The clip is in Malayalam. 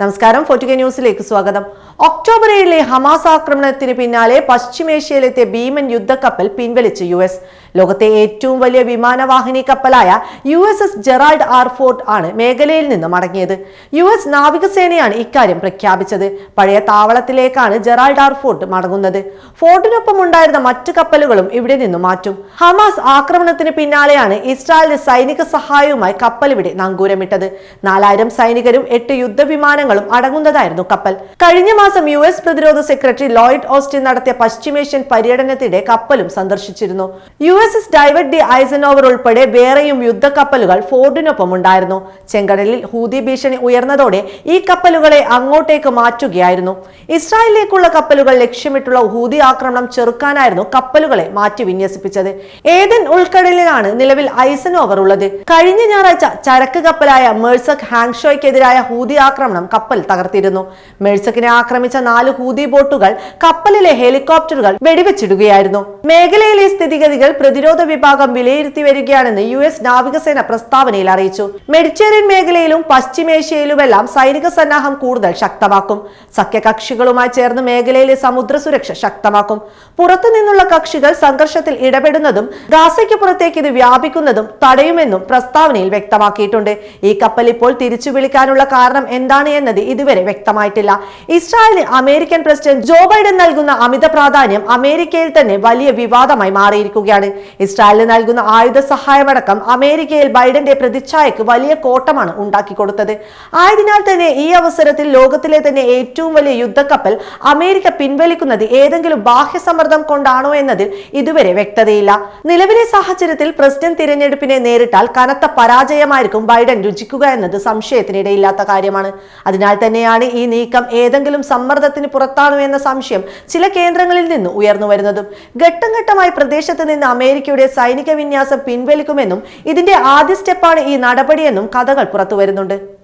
നമസ്കാരം ഫോർട്ടുഗ ന്യൂസിലേക്ക് സ്വാഗതം. ഒക്ടോബർ ഏഴിലെ ഹമാസ് ആക്രമണത്തിന് പിന്നാലെ പശ്ചിമേഷ്യയിലെത്തിയ ഭീമൻ യുദ്ധക്കപ്പൽ പിൻവലിച്ച് യു എസ്. ലോകത്തെ ഏറ്റവും വലിയ വിമാനവാഹിനി കപ്പലായ U S S Gerald R Ford ആണ് മേഖലയിൽ നിന്ന് മടങ്ങിയത്. യു എസ് നാവികസേനയാണ് ഇക്കാര്യം പ്രഖ്യാപിച്ചത്. പഴയ താവളത്തിലേക്കാണ് ജെറാൾഡ് ആർഫോർട്ട് മടങ്ങുന്നത്. ഫോർട്ടിനൊപ്പം ഉണ്ടായിരുന്ന മറ്റു കപ്പലുകളും ഇവിടെ നിന്ന് മാറ്റും. ഹമാസ് ആക്രമണത്തിന് പിന്നാലെയാണ് ഇസ്രായേലിന് സൈനിക സഹായവുമായി കപ്പൽ ഇവിടെ നങ്കൂരമിട്ടത്. നാലായിരം സൈനികരും എട്ട് യുദ്ധവിമാനങ്ങളും അടങ്ങുന്നതായിരുന്നു കപ്പൽ. കഴിഞ്ഞ മാസം യു എസ് പ്രതിരോധ സെക്രട്ടറി ലോയിഡ് ഓസ്റ്റിൻ നടത്തിയ പശ്ചിമേഷ്യൻ പര്യടനത്തിനിടെ കപ്പലും സന്ദർശിച്ചിരുന്നു. U S S Dwight D Eisenhower ഉൾപ്പെടെ വേറെയും യുദ്ധക്കപ്പലുകൾ ഫോർഡിനൊപ്പം ഉണ്ടായിരുന്നു ചെങ്കടലിൽ ഹൂതി ഭീഷണി ഉയർന്നതോടെ ഈ കപ്പലുകളെ അങ്ങോട്ടേക്ക് മാറ്റുകയായിരുന്നു. ഇസ്രായേലിലേക്കുള്ള കപ്പലുകൾ ലക്ഷ്യമിട്ടുള്ള ഹൂതി ആക്രമണം ചെറുക്കാനായിരുന്നു കപ്പലുകളെ മാറ്റി വിന്യസിപ്പിച്ചത്. ഏതൻ ഉൾക്കടലിലാണ് നിലവിൽ ഐസനോവർ ഉള്ളത്. കഴിഞ്ഞ ഞായറാഴ്ച ചരക്ക് കപ്പലായ മെഴ്സക് ഹാങ്ഷോയ്ക്കെതിരായ ഹൂതി ആക്രമണം കപ്പൽ തകർത്തിരുന്നു. മെഴ്സക്കിനെ ആക്രമിച്ച നാല് ഹൂതി ബോട്ടുകൾ കപ്പലിലെ ഹെലികോപ്റ്ററുകൾ വെടിവെച്ചിടുകയായിരുന്നു. മേഖലയിലെ സ്ഥിതിഗതികൾ പ്രതിരോധ വിഭാഗം വിലയിരുത്തി വരികയാണെന്ന് യു എസ് നാവികസേന പ്രസ്താവനയിൽ അറിയിച്ചു. മെഡിറ്ററേനിയൻ മേഖലയിലും പശ്ചിമേഷ്യയിലുമെല്ലാം സൈനിക സന്നാഹം കൂടുതൽ ശക്തമാക്കും. സഖ്യകക്ഷികളുമായി ചേർന്ന് മേഖലയിലെ സമുദ്ര സുരക്ഷ ശക്തമാക്കും പുറത്തുനിന്നുള്ള കക്ഷികൾ സംഘർഷത്തിൽ ഇടപെടുന്നതും ഗാസയ്ക്ക് പുറത്തേക്ക് ഇത് വ്യാപിക്കുന്നതും തടയുമെന്നും പ്രസ്താവനയിൽ വ്യക്തമാക്കിയിട്ടുണ്ട്. ഈ കപ്പൽ ഇപ്പോൾ തിരിച്ചു വിളിക്കാനുള്ള കാരണം എന്താണ് എന്നത് ഇതുവരെ വ്യക്തമായിട്ടില്ല. ഇസ്രായേലിന് അമേരിക്കൻ പ്രസിഡന്റ് ജോ ബൈഡൻ നൽകുന്ന അമിത പ്രാധാന്യം അമേരിക്കയിൽ തന്നെ വലിയ വിവാദമായി മാറിയിരിക്കുകയാണ്. ഇസ്രായേലിന് നൽകുന്ന ആയുധ സഹായമടക്കം അമേരിക്കയിൽ ബൈഡന്റെ പ്രതിച്ഛായക്ക് വലിയ കോട്ടമാണ് ഉണ്ടാക്കിക്കൊടുത്തത് ആയതിനാൽ തന്നെ ഈ അവസരത്തിൽ ലോകത്തിലെ തന്നെ ഏറ്റവും വലിയ യുദ്ധക്കപ്പൽ അമേരിക്ക പിൻവലിക്കുന്നത് ഏതെങ്കിലും ബാഹ്യ സമ്മർദ്ദം കൊണ്ടാണോ എന്നതിൽ ഇതുവരെ വ്യക്തതയില്ല. നിലവിലെ സാഹചര്യത്തിൽ പ്രസിഡന്റ് തിരഞ്ഞെടുപ്പിനെ നേരിട്ടാൽ കനത്ത പരാജയമായിരിക്കും ബൈഡൻ രുചിക്കുക എന്നത് സംശയത്തിനിടയില്ലാത്ത കാര്യമാണ്. അതിനാൽ തന്നെയാണ് ഈ നീക്കം ഏതെങ്കിലും സമ്മർദ്ദത്തിന് പുറത്താണോ എന്ന സംശയം ചില കേന്ദ്രങ്ങളിൽ നിന്ന് ഉയർന്നു വരുന്നതും. ഘട്ടം ഘട്ടമായി പ്രദേശത്ത് നിന്ന് അമേരിക്കയുടെ സൈനിക വിന്യാസം പിൻവലിക്കുമെന്നും ഇതിന്റെ ആദ്യ സ്റ്റെപ്പാണ് ഈ നടപടിയെന്നും കഥകൾ പുറത്തു വരുന്നുണ്ട്